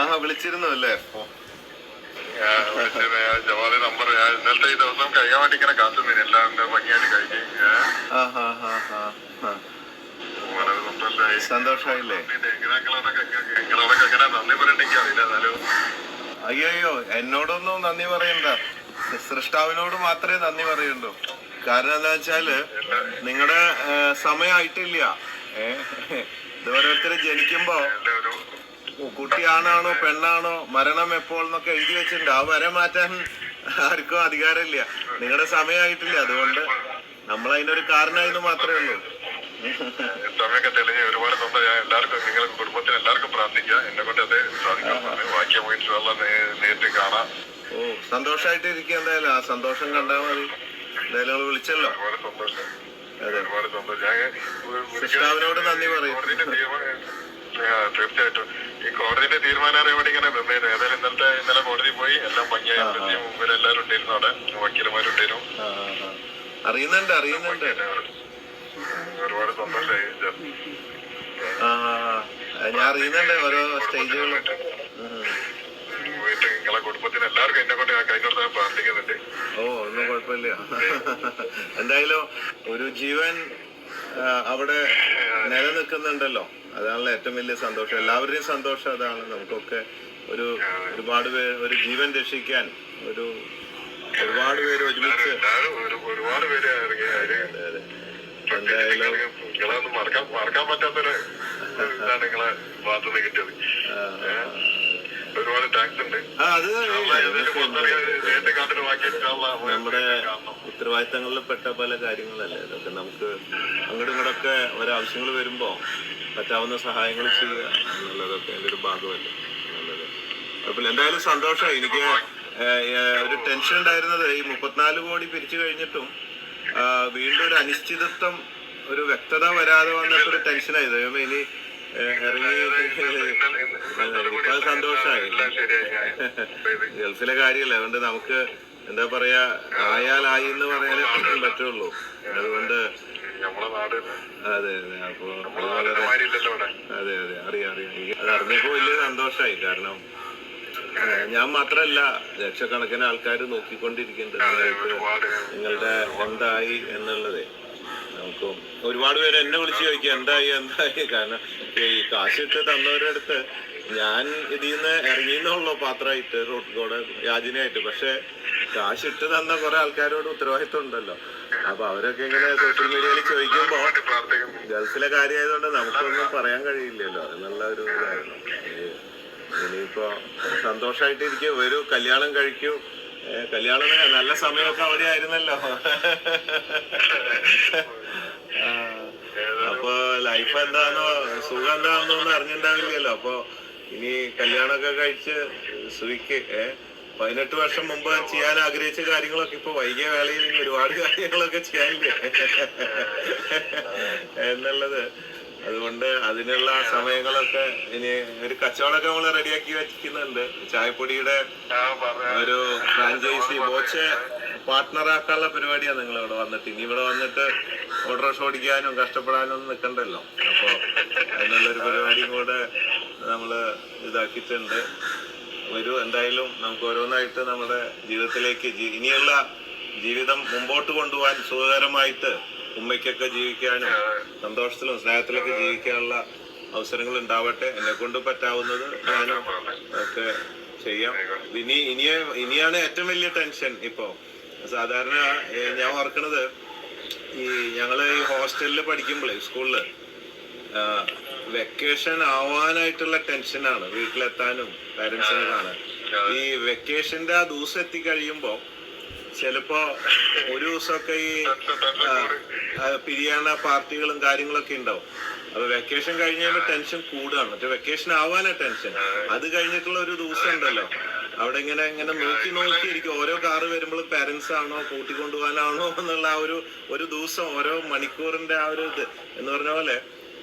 ആഹാ വിളിച്ചിരുന്നു അല്ലേ ജവാദി നമ്പർ. ഞാൻ ഇന്നലത്തെ ഈ ദിവസം കഴിയാൻ വേണ്ടി ഇങ്ങനെ കാത്തുനിന്നു എല്ലാം ഭംഗിയായിട്ട് അയ്യോ എന്നോടൊന്നും നന്ദി പറയണ്ട. സൃഷ്ടാവിനോട് മാത്രമേ നന്ദി പറയുള്ളൂ കാരണം എന്താ വെച്ചാൽ നിങ്ങളുടെ സമയമായിട്ടില്ല ഏ ഇത് ഓരോരുത്തർ ജനിക്കുമ്പോ കുട്ടിയാണാണോ പെണ്ണാണോ മരണം എപ്പോൾ എന്നൊക്കെ എഴുതി വെച്ചിട്ടുണ്ട്. ആ വരെ മാറ്റാൻ ആർക്കും അധികാരമില്ല. നിങ്ങളുടെ സമയമായിട്ടില്ല. അതുകൊണ്ട് നമ്മൾ അതിനൊരു കാരണമായിരുന്നു മാത്രമേ ഉള്ളൂ. സമയമൊക്കെ തെളിഞ്ഞ് ഒരുപാട് സന്തോഷം. ഞാൻ എല്ലാവർക്കും നിങ്ങളുടെ കുടുംബത്തിന് എല്ലാവർക്കും പ്രാർത്ഥിക്കുക. എന്നെ കൊണ്ട് അത് സാധിക്കും വാക്യം ഇൻഷാല്ല നേരിട്ട് കാണാം. ഓ സന്തോഷമായിട്ട് ഇരിക്കുക എന്തായാലും. ആ സന്തോഷം കണ്ടാൽ മതി. എന്തായാലും വിളിച്ചല്ലോ. ഒരുപാട് സന്തോഷം. അതെ. ഒരുപാട് സന്തോഷം. ഞാൻ ഒരിക്കലും നന്ദി പറയും. തീർച്ചയായിട്ടും. ഈ കോടതിന്റെ തീരുമാനം അറിയാൻ ഇങ്ങനെ നിന്നേരും ഏതായാലും ഇന്നലത്തെ ഇന്നലെ കോടതി പോയി. എല്ലാം ഭംഗിയായി എല്ലാവരും ഉണ്ടായിരുന്നു അവിടെ. വക്കീലന്മാരുണ്ടായിരുന്നു. അറിയുന്നുണ്ട് അറിയുന്നുണ്ട്. ഒരുപാട് സന്തോഷമായി. ഞാൻ അറിയുന്നുണ്ട് ഓരോ സ്റ്റേജുകളും. പോയിട്ട് നിങ്ങളെ കുടുംബത്തിന് എല്ലാവർക്കും എന്നെ കൊണ്ട് ഞാൻ കഴിഞ്ഞ ദിവസം പ്രാർത്ഥിക്കുന്നുണ്ട്. ഓ ഒന്നും കുഴപ്പമില്ല. എന്തായാലും ഒരു ജീവൻ അവിടെ നിലനിൽക്കുന്നുണ്ടല്ലോ. അതാണല്ലോ ഏറ്റവും വലിയ സന്തോഷം. എല്ലാവരുടെയും സന്തോഷം അതാണ്. നമുക്കൊക്കെ ഒരു ഒരുപാട് പേര് ഒരു ജീവൻ രക്ഷിക്കാൻ ഒരു ഒരുപാട് പേര് ഒരുമിച്ച് ഒരുപാട് പേര് എന്തായാലും മറക്കാൻ പറ്റാത്തൊരു ഇതാണ് നിങ്ങളെ ഭാഗത്തുനിന്ന് കിട്ടിയത്. ഒരുപാട് ടാക്സ് ഉണ്ട്. അത് നമ്മുടെ കാണണം ഉത്തരവാദിത്തങ്ങളിൽ പെട്ട പല കാര്യങ്ങളല്ലേ? അതൊക്കെ നമുക്ക് അങ്ങോട്ടും ഇങ്ങോട്ടൊക്കെ ഒരാവശ്യങ്ങൾ വരുമ്പോ പറ്റാവുന്ന സഹായങ്ങൾ ചെയ്യുക എന്നുള്ളതൊക്കെ എന്റെ ഒരു ഭാഗമല്ലേ? നല്ലത്. കുഴപ്പമില്ല എന്തായാലും സന്തോഷമായി. എനിക്ക് ഒരു ടെൻഷൻ ഉണ്ടായിരുന്നത് ഈ മുപ്പത്തിനാല് കോടി പിരിച്ചു കഴിഞ്ഞിട്ടും വീണ്ടും ഒരു അനിശ്ചിതത്വം ഒരു വ്യക്തത വരാതെ വന്നിട്ടൊരു ടെൻഷനായി ഇനി സന്തോഷമായി ഗൾഫിലെ കാര്യമല്ല? അതുകൊണ്ട് നമുക്ക് എന്താ പറയാ ആയാലായി എന്ന് പറയാനേ പറ്റുള്ളൂ. അതുകൊണ്ട് അതെ അതെ. അപ്പൊ അതെ അതെ. അറിയാം അറിയാം. അത് അറിഞ്ഞപ്പോ വലിയ സന്തോഷമായി കാരണം ഞാൻ മാത്രല്ല ലക്ഷക്കണക്കിന് ആൾക്കാർ നോക്കിക്കൊണ്ടിരിക്കുന്നുണ്ട്. നിങ്ങളുടെ എന്തായി എന്നുള്ളത്. നമുക്ക് ഒരുപാട് പേര് എന്നെ വിളിച്ച് ചോദിക്കുക എന്തായി എന്തായി? കാരണം ഈ കാശിട്ട് തന്നവരുടെ അടുത്ത് ഞാൻ ഇതിൽ നിന്ന് ഇറങ്ങിയെന്നുള്ളൂ പാത്രമായിട്ട് റോട്ട് കോഡ് യാചനയായിട്ട്. പക്ഷെ കാശിട്ട് തന്ന കുറെ ആൾക്കാരോട് ഉത്തരവാദിത്വം ഉണ്ടല്ലോ അപ്പൊ അവരൊക്കെ ഇങ്ങനെ സോഷ്യൽ മീഡിയയിൽ ചോദിക്കുമ്പോ ഗൾഫിലെ കാര്യമായതുകൊണ്ട് നമുക്കൊന്നും പറയാൻ കഴിയില്ലല്ലോ. എന്നുള്ള ഒരു ഇനിയിപ്പോ സന്തോഷമായിട്ട് ഇരിക്കും ഒരു കല്യാണം കഴിക്കൂ. കല്യാണം നല്ല സമയമൊക്കെ അവിടെ ആയിരുന്നല്ലോ ലൈഫ് എന്താണോ സുഖം എന്താണെന്ന് ഒന്നും അറിഞ്ഞിട്ടുണ്ടാവില്ലല്ലോ അപ്പൊ ഇനി കല്യാണമൊക്കെ കഴിച്ച് സുഖിക്ക് ഏ? പതിനെട്ട് വർഷം മുമ്പ് ചെയ്യാൻ ആഗ്രഹിച്ച കാര്യങ്ങളൊക്കെ ഇപ്പൊ വൈകിയ വേളയിൽ ഒരുപാട് കാര്യങ്ങളൊക്കെ ചെയ്യാനില്ലേ? എന്നുള്ളത്. അതുകൊണ്ട് അതിനുള്ള സമയങ്ങളൊക്കെ ഇനി ഒരു കച്ചവടമൊക്കെ നമ്മൾ റെഡിയാക്കി വെച്ചിരിക്കുന്നുണ്ട്. ചായപ്പൊടിയുടെ ഒരു ഫ്രാഞ്ചൈസി ബോച്ച് പാർട്ട്ണറാക്കാനുള്ള പരിപാടിയാണ് നിങ്ങൾ ഇവിടെ വന്നിട്ട്. ഇനി ഇവിടെ വന്നിട്ട് ഓട്ടോറിക്ഷ ഓടിക്കാനും കഷ്ടപ്പെടാനും ഒന്നും നിൽക്കണ്ടല്ലോ അപ്പൊ അതിനുള്ളൊരു പരിപാടിയും കൂടെ നമ്മൾ ഇതാക്കിയിട്ടുണ്ട്. ഒരു എന്തായാലും നമുക്ക് ഓരോന്നായിട്ട് നമ്മുടെ ജീവിതത്തിലേക്ക് ഇനിയുള്ള ജീവിതം മുമ്പോട്ട് കൊണ്ടുപോകാൻ സുഖകരമായിട്ട് ഉമ്മയ്ക്കൊക്കെ ജീവിക്കാനും സന്തോഷത്തിലും സ്നേഹത്തിലൊക്കെ ജീവിക്കാനുള്ള അവസരങ്ങൾ ഉണ്ടാവട്ടെ. എന്നെ കൊണ്ട് പറ്റാവുന്നത് ഞാനും ഒക്കെ ചെയ്യാം. ഇനി ഇനിയെ ഇനിയാണ് ഏറ്റവും വലിയ ടെൻഷൻ ഇപ്പോ. സാധാരണ ഞാൻ ഓർക്കണത് ഈ ഞങ്ങൾ ഈ ഹോസ്റ്റലിൽ പഠിക്കുമ്പോൾ സ്കൂളിൽ വെക്കേഷൻ ആവാനായിട്ടുള്ള ടെൻഷനാണ് വീട്ടിലെത്താനും പാരന്റ്സിനെ കാണാൻ. ഈ വെക്കേഷന്റെ ആ ദിവസം എത്തി കഴിയുമ്പോ ചിലപ്പോ ഒരു ദിവസമൊക്കെ ഈ പിരിയാണ പാർട്ടികളും കാര്യങ്ങളൊക്കെ ഉണ്ടാവും. അപ്പൊ വെക്കേഷൻ കഴിഞ്ഞ ടെൻഷൻ കൂടുകയാണ്. മറ്റേ വെക്കേഷൻ ആവാനാ ടെൻഷൻ അത് കഴിഞ്ഞിട്ടുള്ള ഒരു ദിവസം ഉണ്ടല്ലോ. അവിടെ ഇങ്ങനെ ഇങ്ങനെ നോക്കി നോക്കി ഇരിക്കും. ഓരോ കാറ് വരുമ്പോഴും പാരന്റ്സ് ആണോ കൂട്ടിക്കൊണ്ടുപോകാനാണോ എന്നുള്ള ആ ഒരു ഒരു ദിവസം ഓരോ മണിക്കൂറിന്റെ ആ ഒരു ഇത് എന്ന് പറഞ്ഞ പോലെ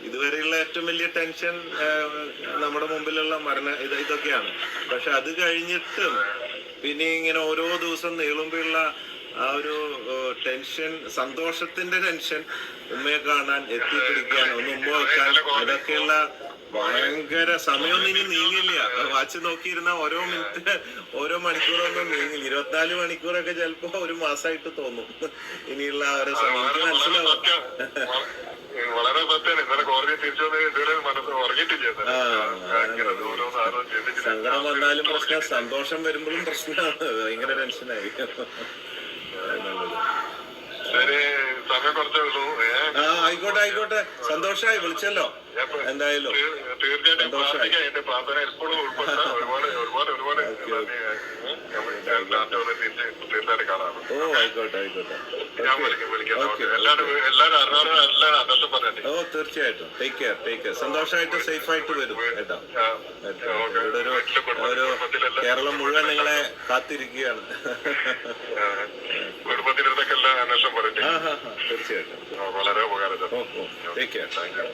ഇതുവരെയുള്ള ഏറ്റവും വലിയ ടെൻഷൻ നമ്മുടെ മുമ്പിലുള്ള മരണ ഇത് ഇതൊക്കെയാണ്. പക്ഷെ അത് കഴിഞ്ഞിട്ടും പിന്നെ ഇങ്ങനെ ഓരോ ദിവസം നീളുമ്പോഴുള്ള ആ ഒരു ടെൻഷൻ സന്തോഷത്തിന്റെ ടെൻഷൻ ഉമ്മയെ കാണാൻ എത്തിപ്പിടിക്കാൻ ഒന്ന് ഉമ്മ വെക്കാൻ അതൊക്കെയുള്ള ഭയങ്കര സമയമൊന്നും ഇനി നീങ്ങില്ല. വാച്ച് നോക്കിയിരുന്ന ഓരോ മിനിറ്റ് ഓരോ മണിക്കൂറൊന്നും നീങ്ങില്ല. ഇരുപത്തിനാല് മണിക്കൂറൊക്കെ ചിലപ്പോ ഒരു മാസമായിട്ട് തോന്നും ഇനിയുള്ള ഒരു സമയം. മനസ്സിലാവും. വളരെ സത്യമാണ്. ഇന്നലെ കോടതി തിരിച്ചു വന്ന് ഇതുവരെ മനസ്സ് ഉറങ്ങിയിട്ടില്ല സങ്കടം വന്നാലും പ്രശ്നം സന്തോഷം വരുമ്പോഴും പ്രശ്നമാണ്. ഭയങ്കര ടെൻഷനായി. എന്നുള്ളത്. ശരി സമയം കുറച്ചേ ഉള്ളൂ. ഏഹ് ആ ആയിക്കോട്ടെ ആയിക്കോട്ടെ. സന്തോഷായി വിളിച്ചല്ലോ. എന്തായാലും. തീർ- തീർച്ചയായിട്ടും പ്രാർത്ഥന എപ്പോഴും ഉൾപ്പെടുത്താം ഒരുപാട് ഒരുപാട് ഒരുപാട് ഓക്കേ, ഓക്കേ. തീർച്ചയായിട്ടും കാണാം. ഓ ആയിക്കോട്ടെ ആയിക്കോട്ടെ. ഓ തീർച്ചയായിട്ടും. ടേക്ക് കെയർ ടേക്ക് കെയർ സന്തോഷമായിട്ട് സേഫ് ആയിട്ട് വരും കേട്ടോ. ഇവിടെ ഒരു ഒരു കേരളം മുഴുവൻ നിങ്ങളെ കാത്തിരിക്കുകയാണ്. തീർച്ചയായിട്ടും. വളരെ ഉപകാരം ടേക്ക് കെയർ താങ്ക് യു